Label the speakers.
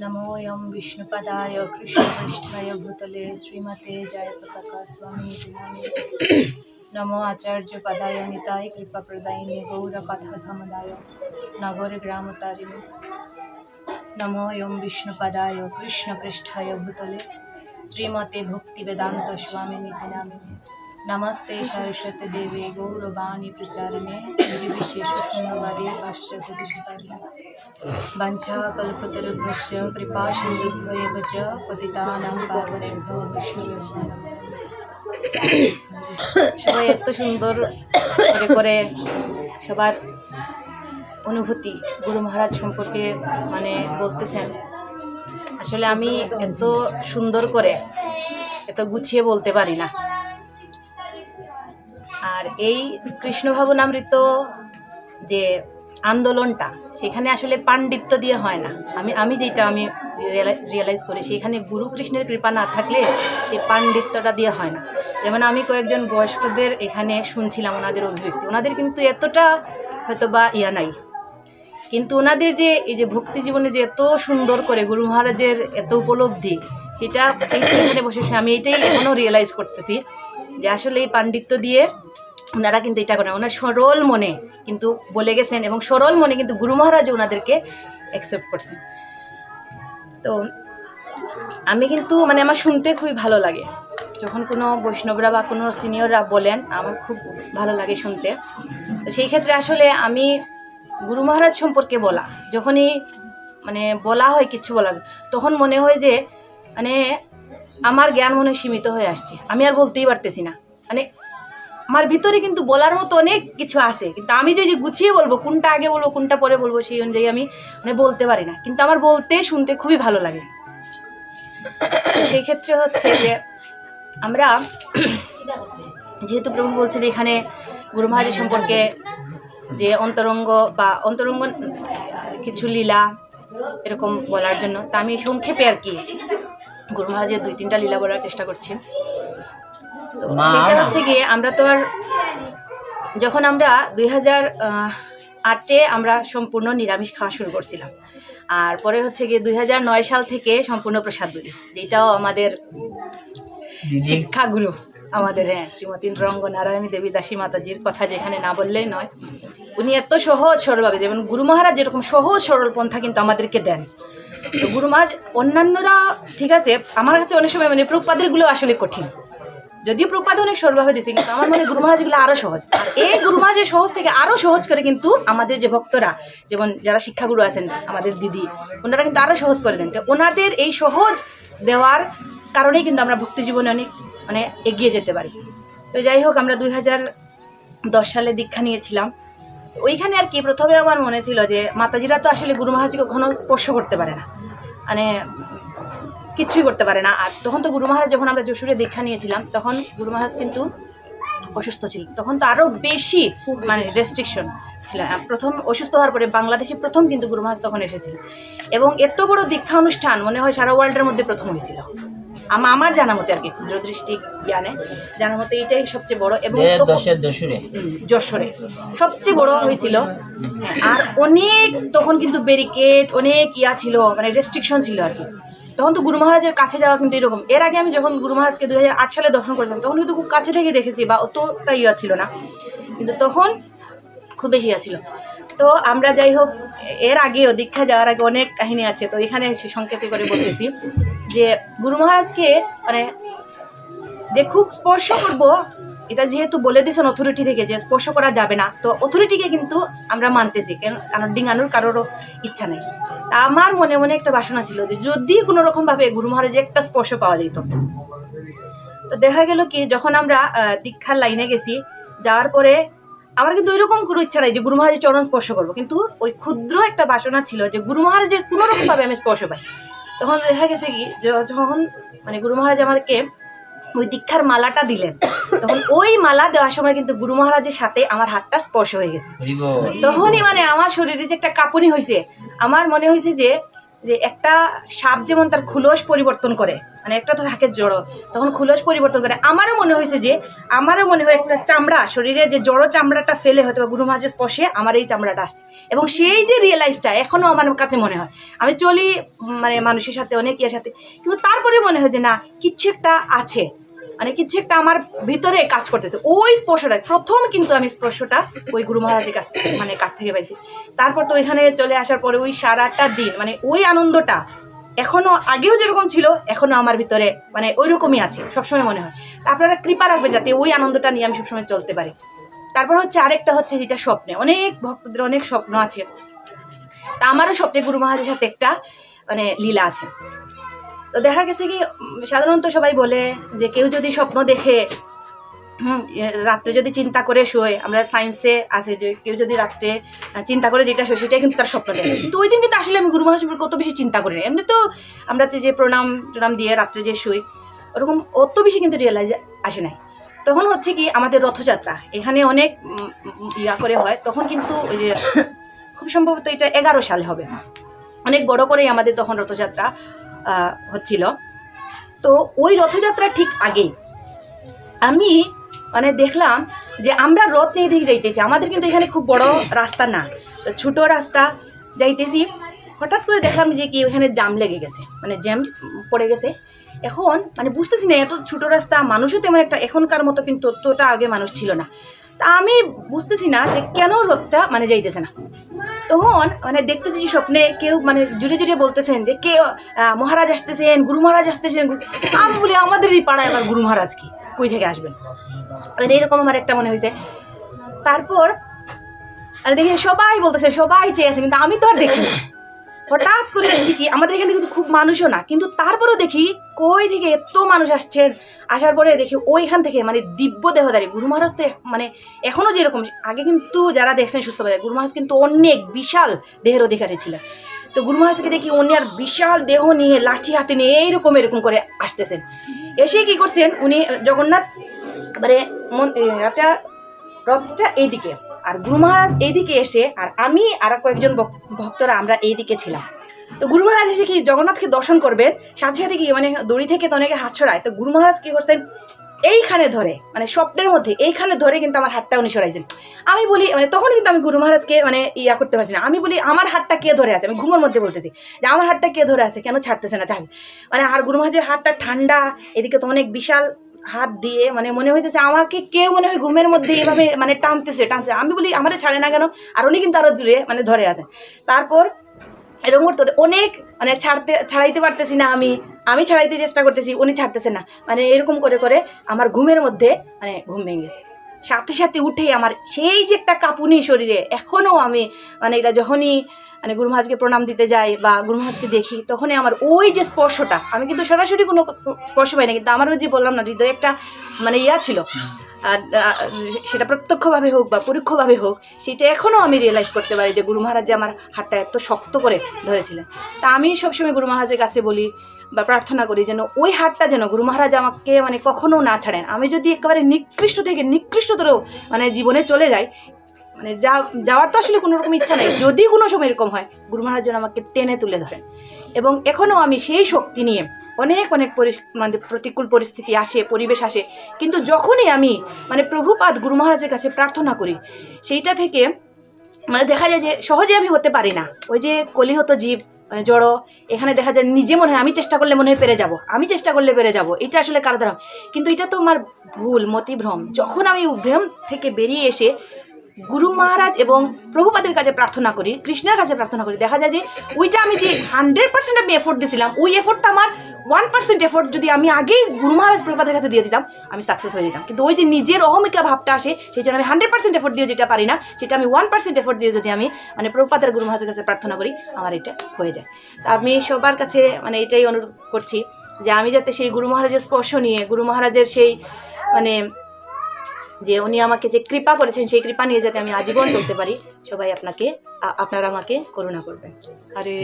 Speaker 1: नमोऽयं विष्णुपदाय कृष्णपृष्ठाय भूतले श्रीमते जयपताका स्वामी नामे नमो आचार्यपदाय निताय कृपाप्रदायिने गौरकथाधमदाय नगरग्रामतारिणे नमोऽयं विष्णुपदाय कृष्णपृष्ठाय भूतले श्रीमते भक्ति भक्तिवेदान्तस्वामिनिति নমস্তে সরস্বতী দেবী, গৌরবাণী প্রচারণে বিশেষ সুন্দরবাদী পাশ্চাত্যপারী বঞ্চা কল্পতরুভ্য কৃপা সিন্ধুভ্যেব চ সবাই এত সুন্দর করে করে সবার অনুভূতি গুরু মহারাজ সম্পর্কে মানে বলতেছেন। আসলে আমি এত সুন্দর করে এত গুছিয়ে বলতে পারি না। আর এই কৃষ্ণ ভাবনামৃত যে আন্দোলনটা, সেখানে আসলে পাণ্ডিত্য দিয়ে হয় না। আমি আমি যেটা আমি রিয়েলাইজ করি, সেখানে গুরু কৃষ্ণের কৃপা না থাকলে সেই পাণ্ডিত্যটা দিয়ে হয় না। যেমন আমি কয়েকজন বয়স্কদের এখানে শুনছিলাম ওনাদের অভিব্যক্তি। ওনাদের কিন্তু এতটা হয়তো বা ইয়া নাই। কিন্তু ওনাদের যে, এই যে ভক্তি জীবনে যে এত সুন্দর করে গুরু মহারাজের এত উপলব্ধি, সেটা এই বসে বসে আমি এটাই এখনও রিয়েলাইজ করতেছি যে আসলে এই পাণ্ডিত্য দিয়ে ওনারা কিন্তু এটা করেন ওনার সরল মনে কিন্তু বলে গেছেন এবং সরল মনে কিন্তু গুরু মহারাজ ওনাদেরকে অ্যাকসেপ্ট করছেন। তো আমি কিন্তু মানে আমার শুনতে খুবই ভালো লাগে। যখন কোনো বৈষ্ণবরা বা কোনো সিনিয়ররা বলেন, আমার খুব ভালো লাগে শুনতে। তো সেই ক্ষেত্রে আসলে আমি গুরু মহারাজ সম্পর্কে বলা, যখনই মানে বলা হয় কিছু বলার, তখন মনে হয় যে মানে আমার জ্ঞান মনে সীমিত হয়ে আসছে। আমি আর বলতেই পারতেছি না। মানে আমার ভিতরে কিন্তু বলার মতো অনেক কিছু আছে। কিন্তু আমি যে গুছিয়ে বলব, কোনটা আগে বলব, কোনটা পরে বলব, সেই অনুযায়ী আমি মানে বলতে পারি না। কিন্তু আমার বলতে, শুনতে খুবই ভালো লাগে। সেই ক্ষেত্রে হচ্ছে যে আমরা যেহেতু প্রভু বলছেন এখানে গুরু মহারাজ সম্পর্কে যে অন্তরঙ্গ বা অন্তরঙ্গ কিছু লীলা এরকম বলার জন্য, তা আমি সংক্ষেপে আর কি গুরু মহারাজের দুই তিনটা লীলা বলার চেষ্টা করছি। তো সেটা হচ্ছে গিয়ে আমরা তো আর যখন আমরা দুই হাজার আটে আমরা সম্পূর্ণ নিরামিষ খাওয়া শুরু করছিলাম। আর পরে হচ্ছে গিয়ে দুই হাজার নয় সাল থেকে সম্পূর্ণ প্রসাদ বলি যেটাও আমাদের শিক্ষাগুরু আমাদের হ্যাঁ শ্রীমতী রঙ্গনারায়ণী দেবী দাসী মাতাজির কথা যেখানে না বললেই নয়। উনি এত সহজ সরলভাবে যেমন গুরু মহারাজ যেরকম সহজ সরল পন্থা কিন্তু আমাদেরকে দেন। গুরু মহারাজ অন্যান্যরা ঠিক আছে আমার কাছে অনেক সময় মানে প্রপাদেরগুলো আসলে কঠিন। যদিও প্রপাদ অনেক সরলভাবে দিচ্ছে কিন্তু আমার মনে গুরু মহারাজগুলো আরও সহজ। এই গুরু মহারাজের সহজ থেকে আরও সহজ করে কিন্তু আমাদের যে ভক্তরা, যেমন যারা শিক্ষাগুরু আছেন, আমাদের দিদি, ওনারা কিন্তু আরও সহজ করে দেন। তো ওনাদের এই সহজ দেওয়ার কারণেই কিন্তু আমরা ভক্তি জীবনে অনেক মানে এগিয়ে যেতে পারি। তো যাই হোক, আমরা দুই হাজার দশ সালে দীক্ষা নিয়েছিলাম। ওইখানে আর কি, প্রথমে আমার মনে ছিল যে মাতাজিরা তো আসলে গুরু মহারাজকে কখনো স্পর্শ করতে পারে না। মানে কিছুই করতে পারে না। আর তখন তো গুরু মহারাজ যখন আমরা যশোরে দীক্ষা নিয়েছিলাম তখন গুরু মহারাজ কিন্তু অসুস্থ ছিল। তখন তো আরও বেশি মানে রেস্ট্রিকশন ছিল। প্রথম অসুস্থ হওয়ার পরে বাংলাদেশে প্রথম কিন্তু গুরু মহারাজ তখন এসেছিল। এবং এত বড় দীক্ষা অনুষ্ঠান মনে হয় সারা ওয়ার্ল্ডের মধ্যে প্রথম হয়েছিল। আমা- আমার জানা মতে আর কি ক্ষুদ্র দৃষ্টি জ্ঞানে জানার মতে এটাই সবচেয়ে বড়। এবং যশোরে? সবচেয়ে বড় হয়েছিল। হ্যাঁ, আর অনেক তখন কিন্তু ব্যারিকেড অনেক ইয়া ছিল মানে রেস্ট্রিকশন ছিল আর কি। তখন তো গুরু মহারাজের কাছে যাওয়া কিন্তু এরকম। এর আগে আমি যখন গুরু মহারাজকে দুই হাজার আট সালে দর্শন করেছিলাম, তখন কিন্তু খুব কাছে থেকে দেখেছি বা অতটা ইয়া ছিল না। কিন্তু তখন খুব বেশি ইয়া ছিল। তো আমরা যাই হোক, এর আগেও দীক্ষা যাওয়ার আগে অনেক কাহিনী আছে, তো এখানে সংক্ষেপে করে বলতেছি যে গুরু মহারাজকে মানে যে খুব স্পর্শ করব এটা যেহেতু বলে দিয়েছেন অথরিটি থেকে যে স্পর্শ করা যাবে না, তো অথরিটিকে কিন্তু আমরা মানতেছি কারণ ডিঙানোর কারোরও ইচ্ছা নেই। আমার মনে মনে একটা বাসনা ছিল যে যদি কোনো রকমভাবে গুরু মহারাজের একটা স্পর্শ পাওয়া যেত। তো দেখা গেল কি, যখন আমরা দীক্ষার লাইনে গেছি, যাওয়ার পরে আমার কিন্তু ওইরকম কোনো ইচ্ছা নাই যে গুরু মহারাজের চরণ স্পর্শ করব। কিন্তু ওই ক্ষুদ্র একটা বাসনা ছিল যে গুরু মহারাজের কোনো রকমভাবে আমি স্পর্শ পাই। তখন দেখা গেছে কি যখন মানে গুরু মহারাজ আমাদেরকে ওই দীক্ষার মালাটা দিলেন তখন ওই মালা দেওয়ার সময় কিন্তু গুরু মহারাজের সাথে আমার হাতটা স্পর্শ হয়ে গেছে। তখনই মানে আমার শরীরে যে একটা কাঁপুনি হয়েছে আমার মনে হয়েছে যে যে একটা সাপ যেমন তার খুলস পরিবর্তন করে মানে একটা তো থাকে জড়ো তখন খুলস পরিবর্তন করে আমারও মনে হয়েছে যে আমারও মনে হয় একটা চামড়া শরীরে যে জড়ো চামড়াটা ফেলে হয়তো বা গুরু মহারাজের স্পর্শে আমার এই চামড়াটা আসছে। এবং সেই যে রিয়েলাইজটা এখনও আমার কাছে মনে হয়। আমি চলি মানে মানুষের সাথে অনেক ইয়ের সাথে কিন্তু তারপরে মনে হয় যে না কিচ্ছু একটা আছে। মানে কিছু একটা আমার ভিতরে কাজ করতেছে। ওই স্পর্শটা, প্রথম কিন্তু আমি স্পর্শটা ওই গুরু মহারাজের কাছ মানে কাছ থেকে পাইছি। তারপর তো ওইখানে চলে আসার পরে ওই সারাটা দিন মানে ওই আনন্দটা এখনও আগেও যেরকম ছিল, এখনও আমার ভিতরে মানে ওই রকমই আছে, সবসময় মনে হয়। আপনারা কৃপা রাখবেন যাতে ওই আনন্দটা নিয়ে আমি সবসময় চলতে পারি। তারপর হচ্ছে আরেকটা হচ্ছে যেটা স্বপ্নে, অনেক ভক্তদের অনেক স্বপ্ন আছে। তা আমারও স্বপ্নে গুরু মহারাজের সাথে একটা মানে লীলা আছে। তো দেখা গেছে কি সাধারণত সবাই বলে যে কেউ যদি স্বপ্ন দেখে হুম, রাত্রে যদি চিন্তা করে শোয় আমরা সায়েন্সে আছে যে কেউ যদি রাত্রে চিন্তা করে যেটা শোয় সেটাই কিন্তু তার স্বপ্ন দেখে। কিন্তু ওই দিন কিন্তু আসলে আমি গুরু সম্পর্কে অত বেশি চিন্তা করি না এমনি তো আমরা তো যে প্রণাম টনাম দিয়ে রাত্রে যে শুই ওরকম অত বেশি কিন্তু রিয়েলাইজ আসে নাই। তখন হচ্ছে কি আমাদের রথযাত্রা এখানে অনেক ইয়া করে হয় তখন কিন্তু ওই যে খুব সম্ভবত এটা এগারো সালে হবে। অনেক বড় করেই আমাদের তখন রথযাত্রা। হচ্ছিল। তো ওই রথযাত্রা ঠিক আগেই। আমি মানে দেখলাম যে আমরা রথ নিয়ে দিকে যাইতেছি। আমাদের কিন্তু এখানে খুব বড় রাস্তা না। তো ছোটো রাস্তা যাইতেছি। হঠাৎ করে দেখলাম যে কি ওখানে জাম লেগে গেছে। মানে জ্যাম পড়ে গেছে। এখন মানে বুঝতেছি না, এত ছোটো রাস্তা, মানুষও তেমন একটা এখনকার মতো কিন্তু অতটা আগে মানুষ ছিল না। তা আমি বুঝতেছি না যে কেন রথটা মানে যাইতেছে না। তখন মানে দেখতেছি স্বপ্নে কেউ মানে জুড়ে জুড়ে বলতেছেন যে কে মহারাজ আসতেছেন, গুরু মহারাজ আসতেছেন। আমি বলি, আমাদের এই পাড়ায় আবার গুরু মহারাজ কি? কই থেকে আসবেন? মানে এরকম আমার একটা মনে হয়েছে। তারপর, আর দেখি সবাই বলতেছে, সবাই চেয়ে আছে, কিন্তু আমি তো আর দেখি। হঠাৎ করে দেখি আমাদের এখানে কিন্তু খুব মানুষও না, কিন্তু তারপরেও দেখি কই থেকে এত মানুষ আসছেন আসার পরে দেখি ওইখান থেকে মানে দিব্য দেহদারি গুরু মহারাজ তো মানে এখনও যেরকম, আগে কিন্তু যারা দেখছেন সুস্থ বাজার গুরু মহারাজ কিন্তু অনেক বিশাল দেহের অধিকারী ছিলেন। তো গুরু মহারাজকে দেখি উনি আর বিশাল দেহ নিয়ে লাঠি হাতে নিয়ে এইরকম এরকম করে আসতেছেন। এসে কি করছেন, উনি, জগন্নাথ, মন- একটা রথটা এইদিকে আর গুরু মহারাজ এইদিকে এসে, আর আমি আর কয়েকজন ভক্তরা আমরা এইদিকে ছিলাম। তো গুরু মহারাজ এসে কি জগন্নাথকে দর্শন করবেন? সাথে সাথে কি মানে দড়ি থেকে তো অনেকে হাত ছড়ায় তো গুরু মহারাজ কি করছেন? এইখানে ধরে মানে স্বপ্নের মধ্যে, এইখানে ধরে কিন্তু আমার হাতটা উনি সরাইছেন। আমি বলি মানে তখন কিন্তু আমি গুরু মহারাজকে মানে ইয়া করতে পারছি না। আমি বলি, আমার হাতটা কে ধরে আছে? আমি ঘুমের মধ্যে বলতেছি, যে আমার হাতটা কে ধরে আছে? কেন ছাড়তেছে না? ছাড় মানে আর গুরু মহারাজের হাতটা ঠান্ডা, এদিকে তো অনেক বিশাল। হাত দিয়ে মানে মনে হইতেছে আমাকে কেউ মনে হয় ঘুমের মধ্যে এভাবে মানে টানতেছে, টানছে। আমি বলি আমাদের ছাড়ে না কেন? আর উনি কিন্তু আরও জুড়ে মানে ধরে আছেন। তারপর এরকম করতে করতে অনেক মানে ছাড়তে, ছাড়াইতে পারতেছি না আমি। আমি ছাড়াইতে চেষ্টা করতেছি, উনি ছাড়তেছে না। মানে এরকম করে করে আমার ঘুমের মধ্যে মানে ঘুম ভেঙে গেছে। সাথে সাথে উঠে আমার সেই যে একটা কাঁপুনি শরীরে এখনও আমি মানে এটা যখনই মানে গুরু মহারাজকে প্রণাম দিতে যাই বা গুরু মহারাজকে দেখি, তখনই আমার ওই যে স্পর্শটা, আমি কিন্তু সরাসরি কোনো স্পর্শ পাই না, কিন্তু আমার ওই যে বললাম না, হৃদয় একটা মানে ইয়া ছিল। আর সেটা প্রত্যক্ষভাবে হোক বা পরোক্ষভাবে হোক, সেটা এখনও আমি রিয়েলাইজ করতে পারি যে গুরু মহারাজ যে আমার হাতটা এত শক্ত করে ধরেছিলেন। তা আমি সবসময় গুরু মহারাজের কাছে বলি বা প্রার্থনা করি যেন ওই হাতটা যেন গুরু মহারাজ আমাকে মানে কখনো না ছাড়েন। আমি যদি একেবারে নিকৃষ্ট থেকে নিকৃষ্টতর মানে জীবনে চলে যাই মানে যা, যাওয়ার তো আসলে কোনো রকম ইচ্ছা নেই। যদি কোনো সময় এরকম হয়, গুরু মহারাজ যেন আমাকে টেনে তুলে ধরেন। এবং এখনও আমি সেই শক্তি নিয়ে অনেক অনেক মানে প্রতিকূল পরিস্থিতি আসে, পরিবেশ আসে। কিন্তু যখনই আমি মানে প্রভুপাদ গুরু মহারাজের কাছে প্রার্থনা করি, সেইটা থেকে মানে দেখা যায় যে সহজে আমি হতে পারি না। ওই যে কলিহত জীব মানে জড়ো, এখানে দেখা যায় নিজে মনে হয় আমি চেষ্টা করলে মনে হয় পেরে যাব। আমি চেষ্টা করলে পেরে যাব। এটা আসলে কারও দ্বারা কিন্তু এটা তো আমার ভুল, মতিভ্রম। যখন আমি ভ্রম থেকে বেরিয়ে এসে গুরু মহারাজ এবং প্রভুপাদের কাছে প্রার্থনা করি, কৃষ্ণের কাছে প্রার্থনা করি। দেখা যায় যে ওইটা আমি যে হান্ড্রেড পার্সেন্ট আমি এফোর্ট দিয়েছিলাম ওই এফোর্টটা আমার ওয়ান পার্সেন্ট এফোর্ট যদি আমি আগেই গুরু মহারাজ প্রভুপাদের কাছে দিয়ে দিতাম, আমি সাকসেস হয়ে যেতাম। কিন্তু ওই যে নিজের অহমিকা ভাবটা আসে, সেই জন্য আমি হান্ড্রেড পার্সেন্ট এফোর্ট দিয়ে যেটা পারি না, সেটা আমি ওয়ান পার্সেন্ট এফোর্ট দিয়ে যদি আমি মানে প্রভুপাদের গুরু মহারাজের কাছে প্রার্থনা করি, আমার এটা হয়ে যায়। তা আমি সবার কাছে মানে এটাই অনুরোধ করছি যে আমি যাতে সেই গুরু মহারাজের স্পর্শ নিয়ে, গুরু মহারাজের সেই মানে যে উনি আমাকে যে কৃপা করেছেন সেই কৃপা নিয়ে যাতে আমি আজীবন চলতে পারি সবাই আপনাকে আপনারা আমাকে করুণা করবেন আরে।